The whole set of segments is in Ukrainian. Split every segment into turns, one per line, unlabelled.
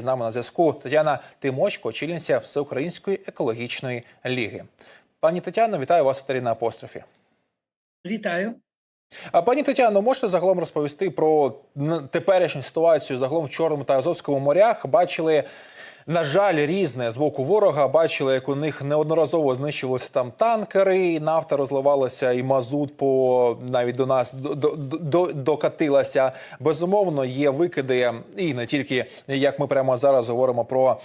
З нами на зв'язку Тетяна Тимочко, очільниця Всеукраїнської екологічної ліги. Пані Тетяно, вітаю вас в «Тарі на апострофі.
Вітаю.
А пані Тетяно, можете загалом розповісти про теперішню ситуацію загалом в Чорному та Азовському морях? Бачили, на жаль, різне з боку ворога. Бачили, як у них неодноразово знищувалися там танкери, і нафта розливалася, і мазут по навіть до нас до, до, до, докатилася. Безумовно, є викиди, і не тільки як ми прямо зараз говоримо про.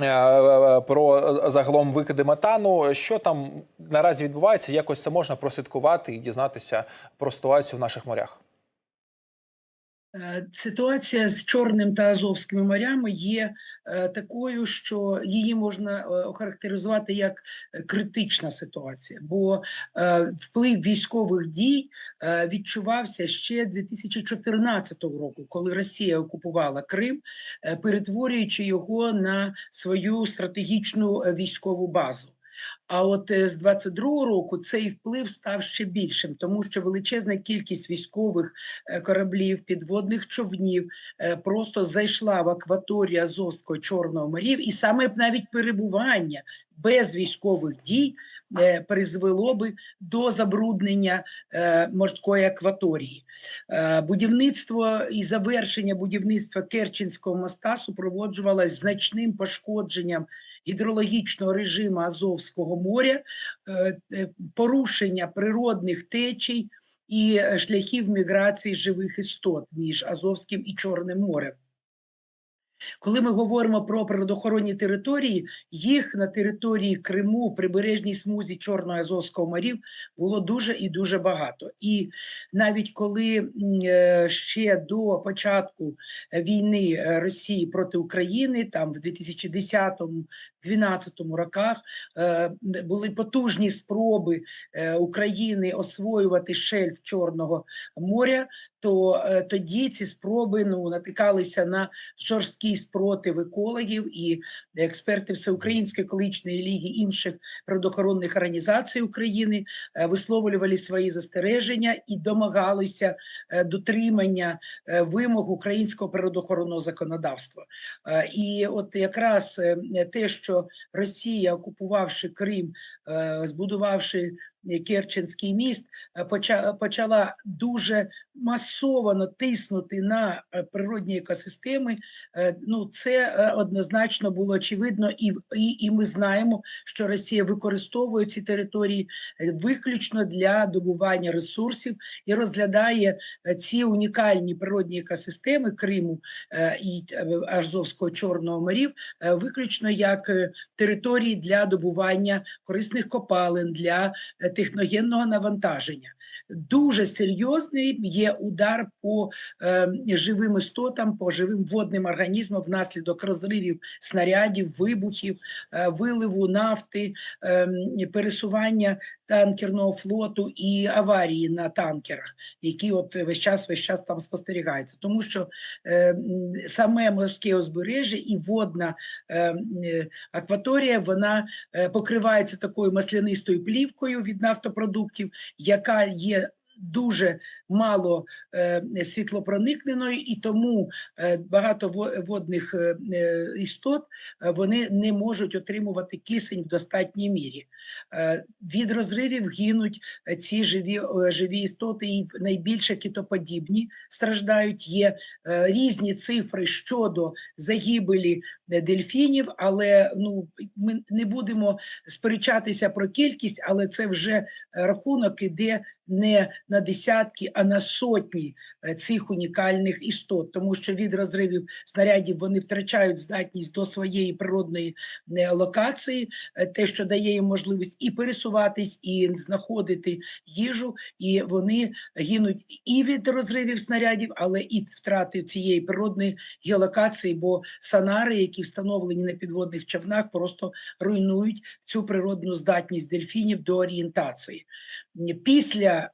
е, Про загалом викиди метану, що там наразі відбувається, якось це можна прослідкувати і дізнатися про ситуацію в наших морях.
Е, Ситуація з Чорним та Азовськими морями є е, такою, що її можна е, охарактеризувати як критична ситуація, бо вплив військових дій відчувався ще 2014 року, коли Росія окупувала Крим, перетворюючи його на свою стратегічну військову базу. А от е, з 22-го року цей вплив став ще більшим, тому що величезна кількість військових е, кораблів, підводних човнів е, просто зайшла в акваторію Азовського Чорного морів, і саме навіть перебування без військових дій призвело би до забруднення морської акваторії. Будівництво і завершення будівництва Керченського моста супроводжувалось значним пошкодженням гідрологічного режиму Азовського моря, е, е, порушення природних течій і е, шляхів міграції живих істот між Азовським і Чорним морем. Коли ми говоримо про природоохоронні території, їх на території Криму в прибережній смузі Чорного Азовського морів було дуже і дуже багато. І навіть коли е, ще до початку війни е, Росії проти України, там в 2010-2012 роках е, були потужні спроби України освоювати шельф Чорного моря, то е, тоді ці спроби ну натикалися на жорсткий спротив екологів і експертів Всеукраїнської екологічної ліги інших природоохоронних організацій України е, висловлювали свої застереження і домагалися е, дотримання вимог українського природоохоронного законодавства. І от якраз те, що Росія, окупувавши Крим, збудувавши Керченський міст, почала дуже масово тиснути на е, природні екосистеми. Е, Ну, це е, однозначно було очевидно, і, і, і ми знаємо, що Росія використовує ці території виключно для добування ресурсів і розглядає ці унікальні природні екосистеми Криму і Азовського Чорного морів виключно як території для добування корисних копалин, для техногенного навантаження. Дуже серйозний є удар по е, живим істотам, по живим водним організмам внаслідок розривів снарядів, вибухів, е, виливу нафти, е, пересування танкерного флоту і аварії на танкерах, які от весь час весь час там спостерігаються. Тому що е, саме морське узбережжя і водна е, акваторія вона е, покривається такою маслянистою плівкою від нафтопродуктів, яка є дуже мало е, світлопроникненою, і тому е, багато водних е, істот вони не можуть отримувати кисень в достатній мірі. Від розривів гинуть ці живі, живі істоти, і найбільше китоподібні страждають. Є різні цифри щодо загибелі дельфінів, але ну ми не будемо сперечатися про кількість, але це вже рахунок іде не на десятки, а на сотні е, цих унікальних істот, тому що від розривів снарядів вони втрачають здатність до своєї природної е, локації, е, те, що дає їм можливість і пересуватись, і знаходити їжу, і вони гинуть і від розривів снарядів, але і втрати цієї природної геолокації, бо санари, які встановлені на підводних човнах, просто руйнують цю природну здатність дельфінів до орієнтації. Після е,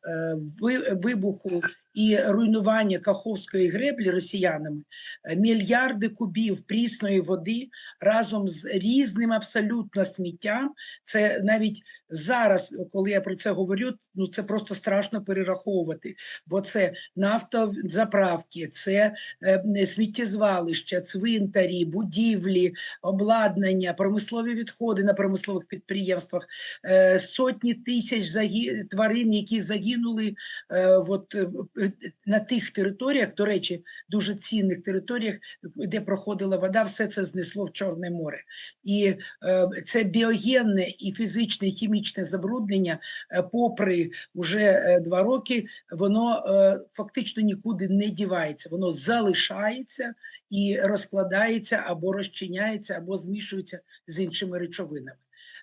вибуху і руйнування Каховської греблі росіянами, е, мільярди кубів прісної води разом з різним абсолютно сміттям. Це навіть зараз, коли я про це говорю, ну це просто страшно перераховувати, бо це нафтозаправки, це е, сміттєзвалища, цвинтарі, будівлі, обладнання, промислові відходи на промислових підприємствах, е, сотні тисяч тварин, які загинули от, на тих територіях, до речі, дуже цінних територіях, де проходила вода, все це знесло в Чорне море. І е, це біогенне і фізичне, і хімічне забруднення, е, попри вже е, два роки, воно фактично нікуди не дівається, воно залишається і розкладається або розчиняється, або змішується з іншими речовинами.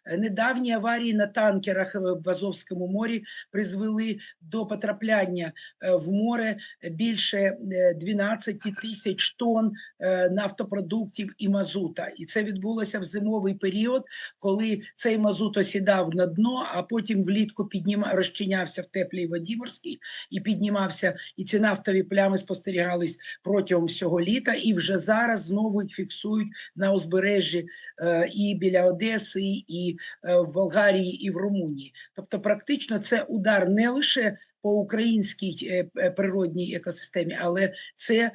Е, Недавні аварії на танкерах е, в Азовському морі призвели до потрапляння е, в море більше е, 12 тисяч тонн нафтопродуктів і мазута. І це відбулося в зимовий період, коли цей мазут осідав на дно, а потім влітку підніма розчинявся в теплій воді морській і піднімався. І ці нафтові плями спостерігались протягом всього літа. І вже зараз знову їх фіксують на узбережжі і біля Одеси, і е, в Болгарії, і в Румунії. Тобто, практично це удар не лише по українській е, е, природній екосистемі, але це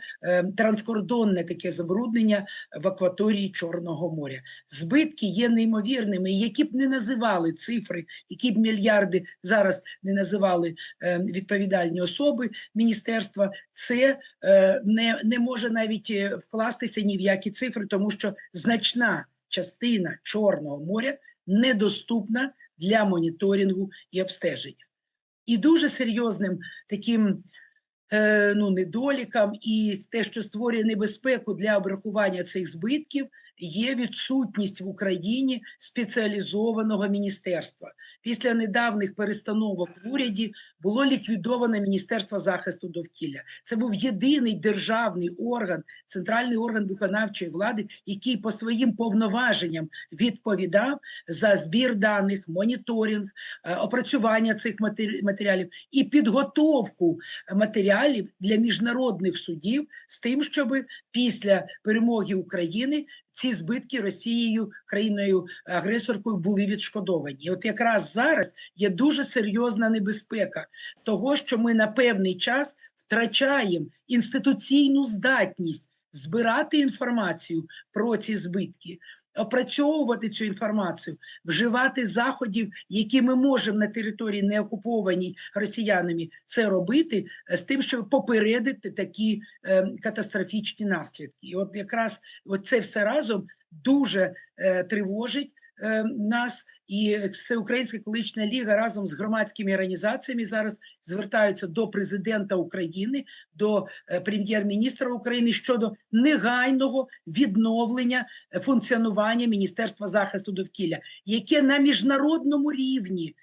транскордонне таке забруднення в акваторії Чорного моря. Збитки є неймовірними, які б не називали цифри, які б мільярди зараз не називали відповідальні особи міністерства, це не, не може навіть вкластися ні в які цифри, тому що значна частина Чорного моря недоступна для моніторингу і обстеження. І дуже серйозним таким ну, недоліком і те, що створює небезпеку для обрахування цих збитків, є відсутність в Україні спеціалізованого міністерства. Після недавніх перестановок в уряді було ліквідоване Міністерство захисту довкілля. Це був єдиний державний орган, центральний орган виконавчої влади, який по своїм повноваженням відповідав за збір даних, моніторинг, е, опрацювання цих матеріалів і підготовку матеріалів для міжнародних судів з тим, щоб після перемоги України ці збитки Росією, країною агресоркою, були відшкодовані. І от якраз зараз є дуже серйозна небезпека того, що ми на певний час втрачаємо інституційну здатність збирати інформацію про ці збитки. Опрацьовувати цю інформацію, вживати заходів, які ми можемо на території не окупованій росіянами це робити, е, з тим, щоб попередити такі е, катастрофічні наслідки. І от якраз от це все разом дуже е, тривожить нас, і Всеукраїнська екологічна ліга разом з громадськими організаціями зараз звертаються до президента України, до е, прем'єр-міністра України щодо негайного відновлення е, функціонування Міністерства захисту довкілля, яке на міжнародному рівні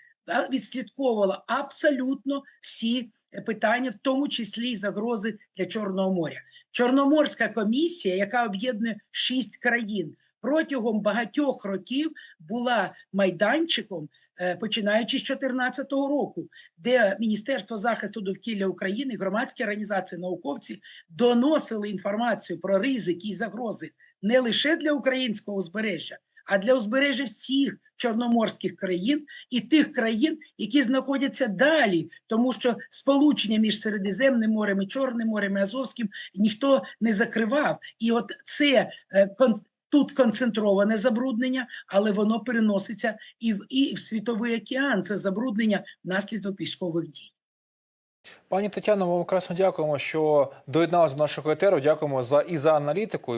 відслідковувало абсолютно всі е, питання, в тому числі й загрози для Чорного моря. Чорноморська комісія, яка об'єднує шість країн, протягом багатьох років була майданчиком, е, починаючи з 2014 року, де Міністерство захисту довкілля України, громадські організації, науковці доносили інформацію про ризики і загрози не лише для українського узбережжя, а для узбережжя всіх чорноморських країн і тих країн, які знаходяться далі, тому що сполучення між Середземним морем і Чорним морем і Азовським ніхто не закривав. І от це е, тут концентроване забруднення, але воно переноситься і в і в світовий океан. Це забруднення внаслідок військових дій.
Пані Тетяно, ми красно дякуємо, що доєдналися до нашого етеру. Дякуємо за і за аналітику.